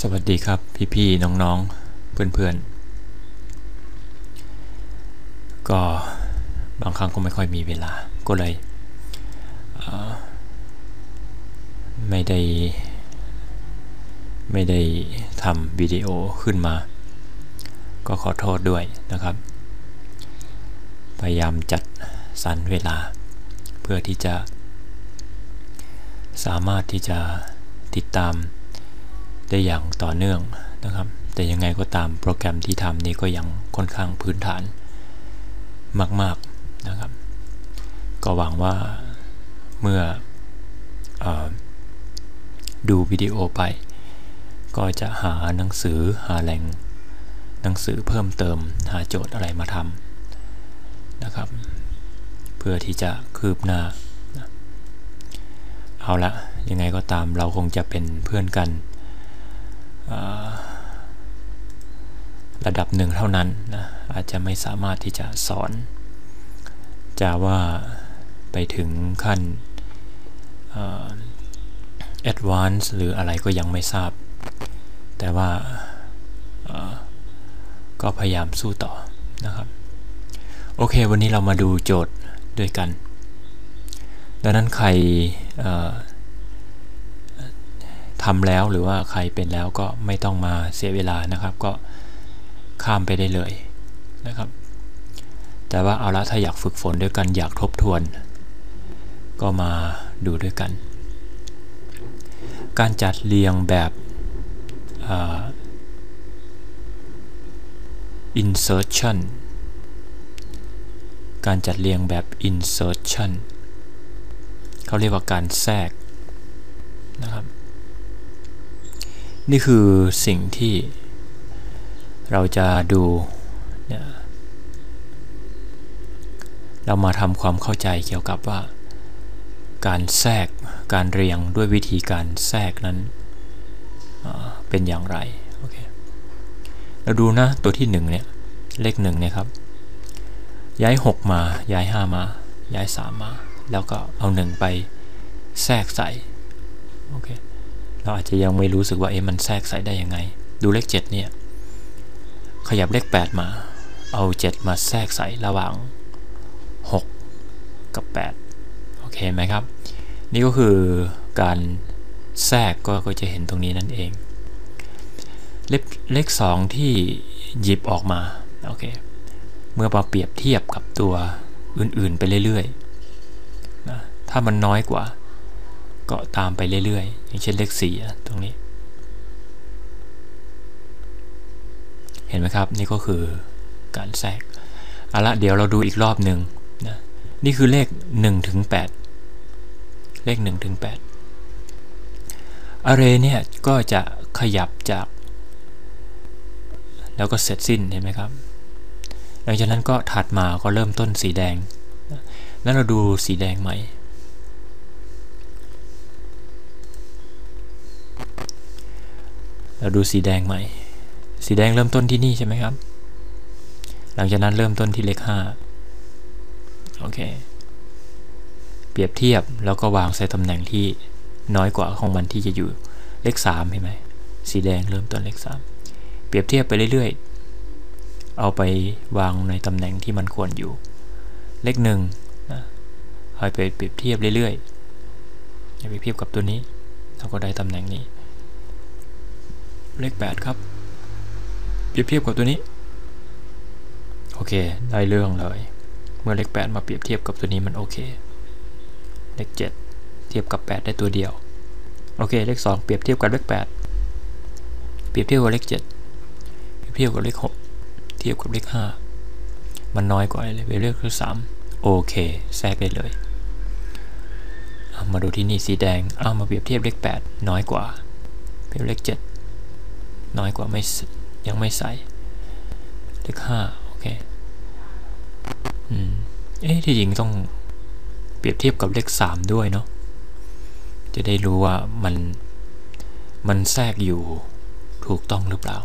สวัสดีครับพี่ๆน้องๆ เพื่อนๆ ก็บางครั้งก็ไม่ค่อยมีเวลาก็เลยเไม่ได้ ไม่ได้ทำวิดีโอขึ้นมา ก็ขอโทษด้วยนะครับ พยายามจัดสรรเวลา เพื่อที่จะ สามารถที่จะติดตาม ได้อย่างต่อเนื่องนะครับ แต่ยังไงก็ตามโปรแกรมที่ทำนี้ก็ยังค่อนข้างพื้นฐานมาก ๆนะครับ ก็หวังว่าเมื่ออดูวิดีโอไป ก็จะหาหนังสือหาแหล่งหนังสือเพิ่มเติมหาโจทย์อะไรมาทำนะครับ เพื่อที่จะคืบหน้า เอาละยังไงก็ตามเราคงจะเป็นเพื่อนกัน ระดับหนึ่งเท่านั้นนะอาจจะไม่สามารถที่จะสอนจะว่าไปถึงขั้น advanced หรืออะไรก็ยังไม่ทราบ แต่ว่าก็พยายามสู้ต่อนะครับ โอเค วันนี้เรามาดูโจทย์ด้วยกัน ดังนั้นใคร ทำแล้วหรือว่าใครเป็นแล้วก็ไม่ต้องมาเสียเวลานะครับ ก็ข้ามไปได้เลยนะครับ แต่ว่าเอาละถ้าอยากฝึกฝนด้วยกันอยากทบทวน ก็มาดูด้วยกัน การจัดเรียงแบบ insertion การจัดเรียงแบบ insertion เขาเรียกว่าการแทรกนะครับ นี่คือสิ่งที่เราจะดูเนี่ยเรามาทำความเข้าใจเกี่ยวกับว่า การแทรกการเรียงด้วยวิธีการแทรกนั้นเป็นอย่างไรโอเคเราดูนะตัวที่1เนี่ยเลข1เนี่ยครับย้าย 6 มาย้าย 5 มา ย้าย 3 มา แล้วก็เอา 1 ไปแทรกใส่โอเค เราอาจจะยังไม่รู้สึกว่าเอ๊ะมันแทรกใส่ได้ยังไง ดูเลข 7 เนี่ย ขยับเลข 8 มา เอา 7 มาแทรกใส่ระหว่าง 6 กับ 8 โอเคไหมครับ นี่ก็คือการแทรกก็จะเห็นตรงนี้นั่นเอง เลขเลข2ที่หยิบออกมา โอเค เมื่อมาเปรียบเทียบกับตัวอื่นๆไปเรื่อยๆนะถ้ามันน้อยกว่า ก็ตามไปเรื่อยๆ อย่างเช่นเลขสี่ตรงนี้ เห็นไหมครับ นี่ก็คือการแทรกเอาละเดี๋ยวเราดูอีกรอบหนึ่งนะนี่คือเลข1ถึง8เลข1ถึง8 array เนี่ยก็จะขยับจาก แล้วก็เสร็จสิ้นเห็นไหมครับ หลังจากนั้นก็ถัดมาก็เริ่มต้นสีแดง แล้วเราดูสีแดงใหม่ เราดูสีแดงใหม่ สีแดงเริ่มต้นที่นี่ใช่ไหมครับ หลังจากนั้นเริ่มต้นที่เลข5โอเค เปรียบเทียบแล้วก็วางใส่ตำแหน่งที่น้อยกว่าของมันที่จะอยู่เลข3เห็นไหมสีแดงเริ่มต้นเลข3เปรียบเทียบไปเรื่อยๆ เอาไปวางในตำแหน่งที่มันควรอยู่ เลข1นะเอาไปเปรียบเทียบเรื่อยๆไปเทียบกับตัวนี้เราก็ได้ตำแหน่งนี้ เลข 8 ครับ เปรียบเทียบกับตัวนี้ โอเค ได้เรื่องเลย เมื่อเลข 8 มาเปรียบเทียบกับตัวนี้มันโอเค เลข 7 เทียบกับ 8 ได้ตัวเดียว โอเค เลข 2 เปรียบเทียบกับเลข 8 เปรียบเทียบกับเลข 7 เปรียบเทียบกับเลข 6 เทียบกับเลข 5 มันน้อยกว่าเลยเลขคือ3โอเค แทรกได้เลยเามาดูที่นี่สีแดง เอามาเปรียบเทียบเลข 8 น้อยกว่า เปรียบเลข 7 น้อยกว่าไม่ยังไม่ใส่เลขห้าโอเคอืมเอ๊ะที่จริงต้องเปรียบเทียบกับเลขสามด้วยเนาะจะได้รู้ว่ามันมันแทรกอยู่ถูกต้องหรือเปล่า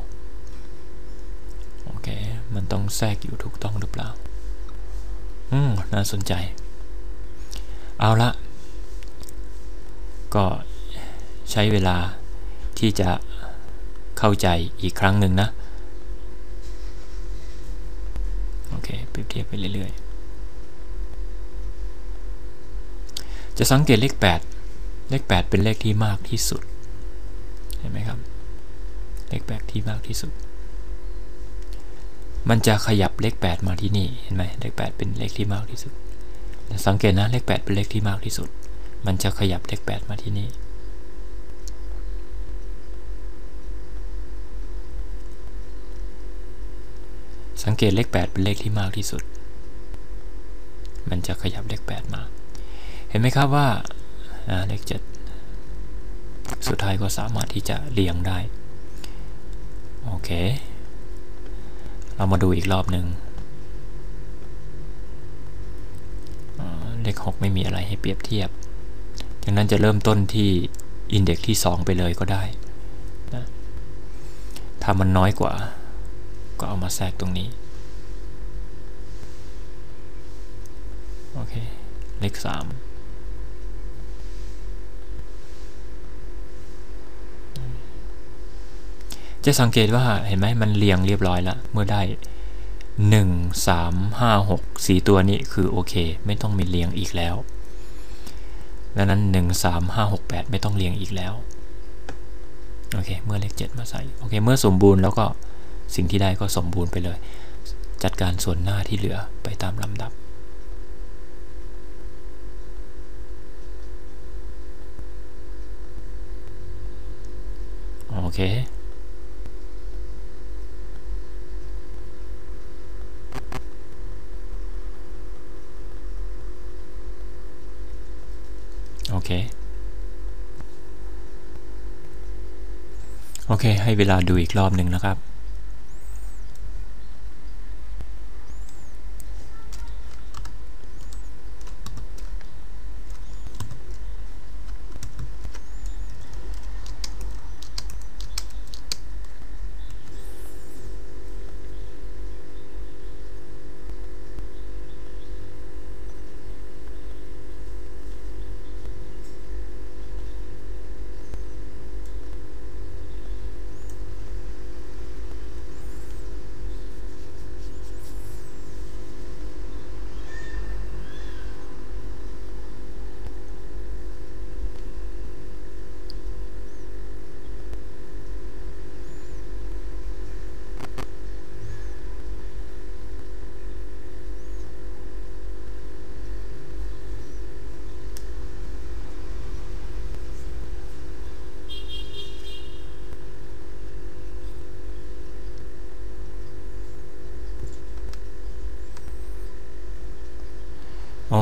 โอเคมันต้องแทรกอยู่ถูกต้องหรือเปล่าอืมน่าสนใจ เอาละก็ใช้เวลาที่จะ เข้าใจอีกครั้งหนึ่งนะ โอเคเปรียบเทียบไปเรื่อยๆ จะสังเกตเลข 8 เลข 8 เป็นเลขที่มากที่สุด เห็นไหมครับ เลข 8 ที่มากที่สุด มันจะขยับเลข 8 มาที่นี่ เห็นไหมเลข 8 เป็นเลขที่มากที่สุด สังเกตนะเลข 8 เป็นเลขที่มากที่สุด มันจะขยับเลข 8 มาที่นี่ สังเกตเลข 8 เป็นเลขที่มากที่สุด มันจะขยับเลข 8 มา เห็นไหมครับว่าเลข 7 สุดท้ายก็สามารถที่จะเรียงได้ โอเค เรามาดูอีกรอบหนึ่งเลข 6 ไม่มีอะไรให้เปรียบเทียบดังนั้นจะเริ่มต้นที่อินเด็กซ์ที่ 2 ไปเลยก็ได้นะถ้ามันน้อยกว่า ก็เอามาแทรกตรงนี้ โอเค เลข3จะสังเกตว่าเห็นไหมมันเรียงเรียบร้อยแล้ว เมื่อได้ 1 3 5 6 4 ตัวนี้คือโอเค ไม่ต้องมีเรียงอีกแล้วดังนั้น 1 3 5 6 8 ไม่ต้องเรียงอีกแล้ว โอเค เมื่อเลข 7 มาใส่ โอเค เมื่อสมบูรณ์แล้วก็ สิ่งที่ได้ก็สมบูรณ์ไปเลย จัดการส่วนหน้าที่เหลือไปตามลำดับ โอเคโอเค โอเค ให้เวลาดูอีกรอบหนึ่งนะครับ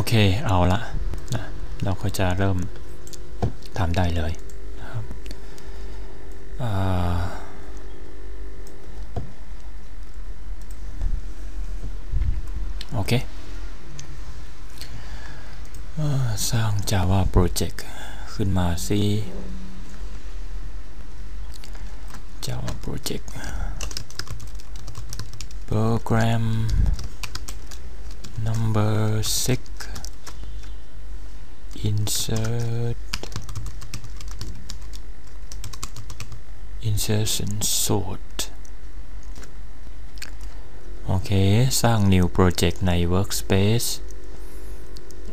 เค เอาละนะเราก็จะเริ่มทำได้เลยนะครับโอเคสร้าง Java Project ขึ้นมาสิ Java Project Program number six insert insertion sort โอเค สร้าง new project ใน workspace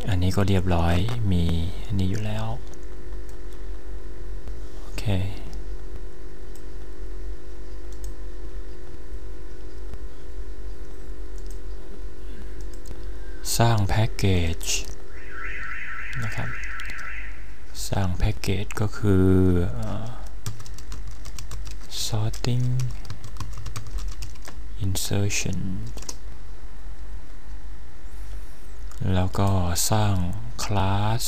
อันนี้ก็เรียบร้อย มีอันนี้อยู่แล้ว โอเค สร้างแพ็กเกจนะครับ สร้างแพ็กเกจก็คือ sorting insertion แล้วก็สร้าง class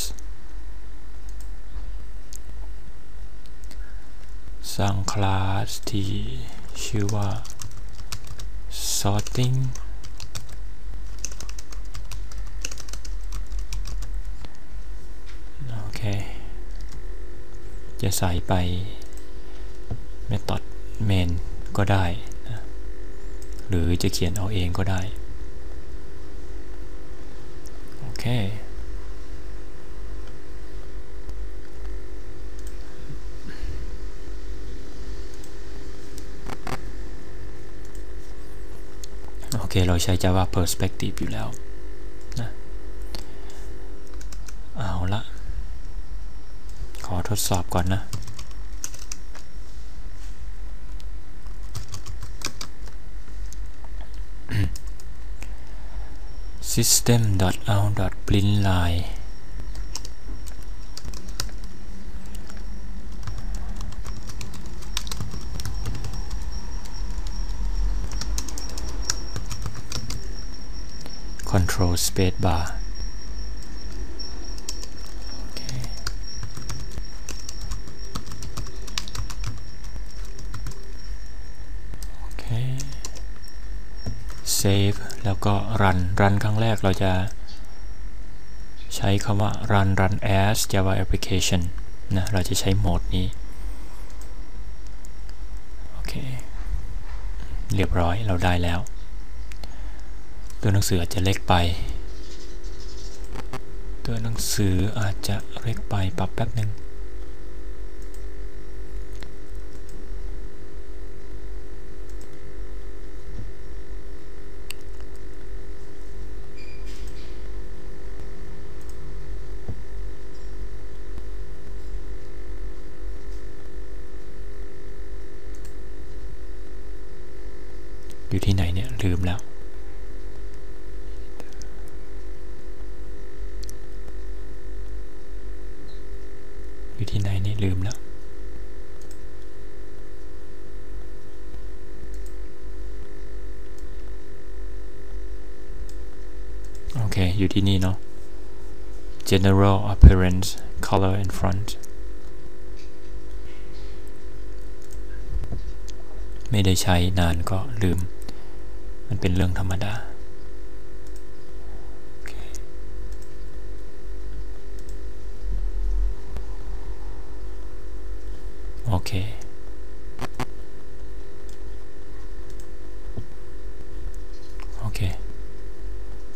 สร้าง class ที่ชื่อว่า sorting จะใส่ไป method main ก็ได้นะหรือจะเขียนเอาเองก็ได้ โอเค โอเค เราใช้ Java Perspective อยู่แล้ว ทดสอบก่อนนะ system.out.println control space bar อเค โอเค save แล้วก็ run run ครั้งแรกเราจะ ใช้คำว่า run run as java application นะ เราจะใช้โหมดนี้ โอเค เรียบร้อยเราได้แล้ว ตัวหนังสืออาจจะเล็กไป ตัวหนังสืออาจจะเล็กไปปรับแป๊บหนึ่ง อยู่ที่ไหนเนี่ยลืมแล้วอยู่ที่ไหนนี่ลืมแล้ว โอเค อยู่ที่นี่เนาะ general appearance color and front ไม่ได้ใช้นานก็ลืม มันเป็นเรื่องธรรมดา โอเค โอเคโอเค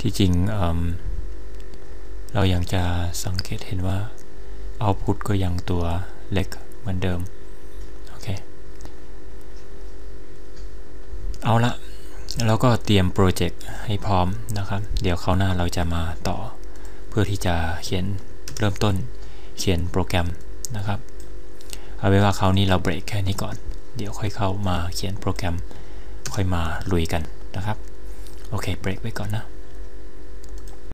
ที่จริงเอิ่มเรายังจะสังเกตเห็นว่า output ก็ยังตัวเล็กเหมือนเดิม โอเค เอาละ แล้วก็เตรียมโปรเจกต์ให้พร้อมนะครับ เดี๋ยวคราวหน้าเราจะมาต่อ เพื่อที่จะเขียนเริ่มต้นเขียนโปรแกรมนะครับ เอาไว้ว่าคราวนี้เราเบรกแค่นี้ก่อน เดี๋ยวค่อยเข้ามาเขียนโปรแกรม ค่อยมาลุยกันนะครับ โอเค เบรกไว้ก่อนนะ